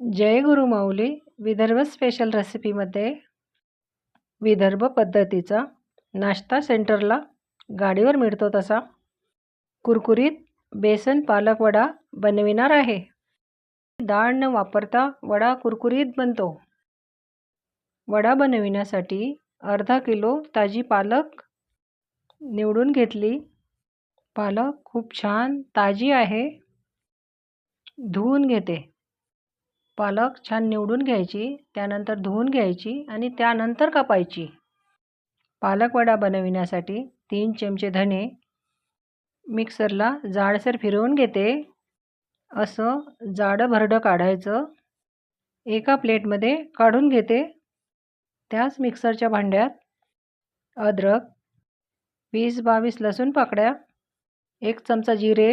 जय गुरु माऊली विदर्भ स्पेशल रेसिपीमध्ये विदर्भ पद्धतीचा नाश्ता सेंटरला गाडीवर मिळतो तसा. कुरकुरीत बेसन पालक वडा बनविणार आहे. डाळ न वापरता वडा कुरकुरीत बनतो. वडा बनविण्यासाठी अर्धा किलो ताजी पालक निवडून घेतली. पालक खूप छान ताजी आहे. धुवून घेते. पालक छान निवडून घ्यायची त्यानंतर धुवून घ्यायची आणि त्यानंतर कापायची. पालक वडा बनविण्यासाठी तीन चमचे धणे मिक्सरला जाडसर फिरवून घेते. असं जाडं भरडं काढायचं. एका प्लेटमध्ये काढून घेते. त्याच मिक्सरच्या भांड्यात अद्रक वीस बावीस लसूण पाकड्या एक चमचा जिरे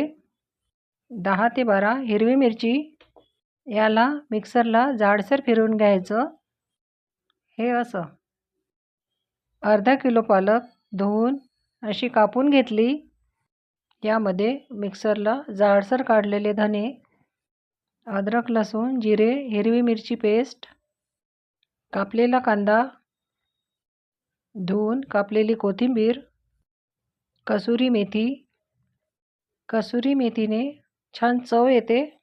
दहा ते बारा हिरवी मिरची याला मिक्सरला जाडसर फिरवून घ्यायचं. हे असं. अर्धा किलो पालक धुवून अशी कापून घेतली. यामध्ये मिक्सरला जाडसर काढलेले धने अद्रक लसूण जिरे हिरवी मिरची पेस्ट कापलेला कांदा धुवून कापलेली कोथिंबीर कसुरी मेथी. कसुरी मेथीने छान चव येते.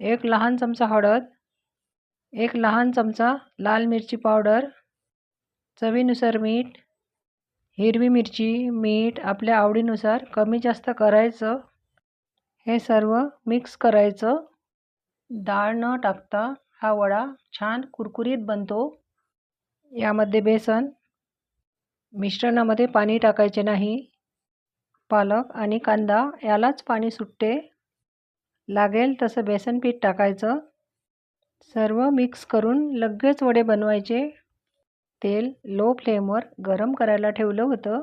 एक लहान चमचा हळद एक लहान चमचा लाल मिरची पावडर चवीनुसार मीठ हिरवी मिरची मीठ आपल्या आवडीनुसार कमी जास्त करायचं. हे सर्व मिक्स करायचं. डाळ न टाकता हा वडा छान कुरकुरीत बनतो. यामध्ये बेसन मिश्रणामध्ये पाणी टाकायचे नाही. पालक आणि कांदा यालाच पाणी सुटते. लागेल तसं बेसन पीठ टाकायचं. सर्व मिक्स करून लगेच वडे बनवायचे. तेल लो फ्लेमवर गरम करायला ठेवलं होतं.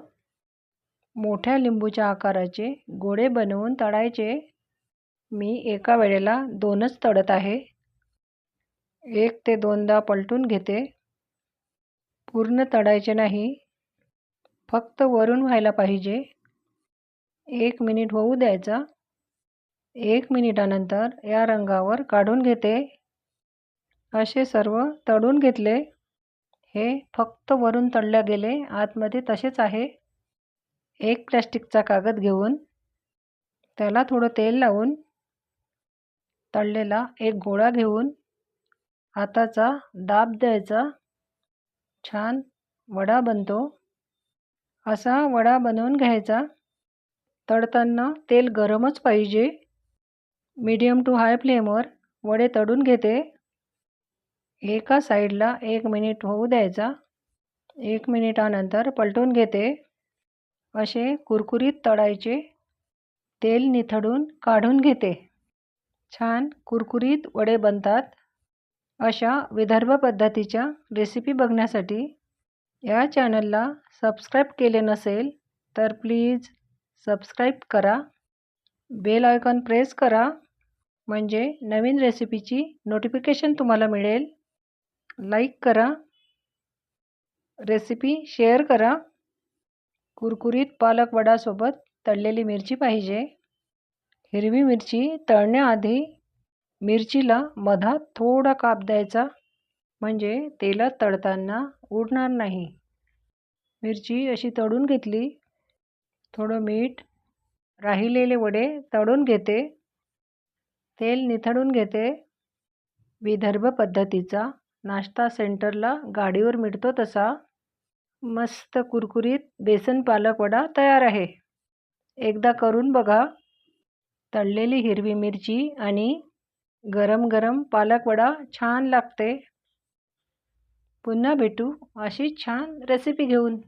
मोठ्या लिंबूच्या आकाराचे गोळे बनवून तळायचे. मी एका वेळेला दोनच तळत आहे. एक ते दोनदा पलटून घेते. पूर्ण तळायचे नाही. फक्त वरून व्हायला पाहिजे. एक मिनिट होऊ द्यायचा. एक मिनिटानंतर या रंगावर काढून घेते. असे सर्व तळून घेतले. हे फक्त वरून तळल्या गेले. आतमध्ये तसेच आहे. एक प्लॅस्टिकचा कागद घेऊन त्याला थोडं तेल लावून तळलेला एक गोळा घेऊन हाताचा दाब द्यायचा. छान वडा बनतो. असा वडा बनवून घ्यायचा. तळताना तेल गरमच पाहिजे. मीडियम टू हाय फ्लेमवर वडे तळून घेते. एका साईडला एक मिनिट होऊ द्यायचा. एक मिनिटानंतर पलटून घेते. असे कुरकुरीत तळायचे. तेल निथळून काढून घेते. छान कुरकुरीत वडे बनतात. अशा विदर्भ पद्धतीच्या रेसिपी बघण्यासाठी या चॅनलला सबस्क्राईब केले नसेल तर प्लीज सबस्क्राईब करा. बेल आयकॉन प्रेस करा. म्हणजे नवीन रेसिपीची नोटिफिकेशन तुम्हाला मिळेल. लाईक करा. रेसिपी शेअर करा. कुरकुरीत पालक वडासोबत तळलेली मिरची पाहिजे. हिरवी मिरची तळण्याआधी मिरचीला मधात थोडा काप द्यायचा. म्हणजे तेलात तळताना उडणार नाही. मिरची अशी तळून घेतली. थोडं मीठ राहिलेले वडे तळून घेते. तेल निथळून घेते. विदर्भ पद्धतीचा नाश्ता सेंटरला गाडीवर मिळतो तसा. मस्त कुरकुरीत बेसन पालक वडा तयार आहे. एकदा करून बघा. तळलेली हिरवी मिरची आणि गरम गरम पालक वडा छान लागते. पुन्हा भेटू अशी छान रेसिपी घेऊन.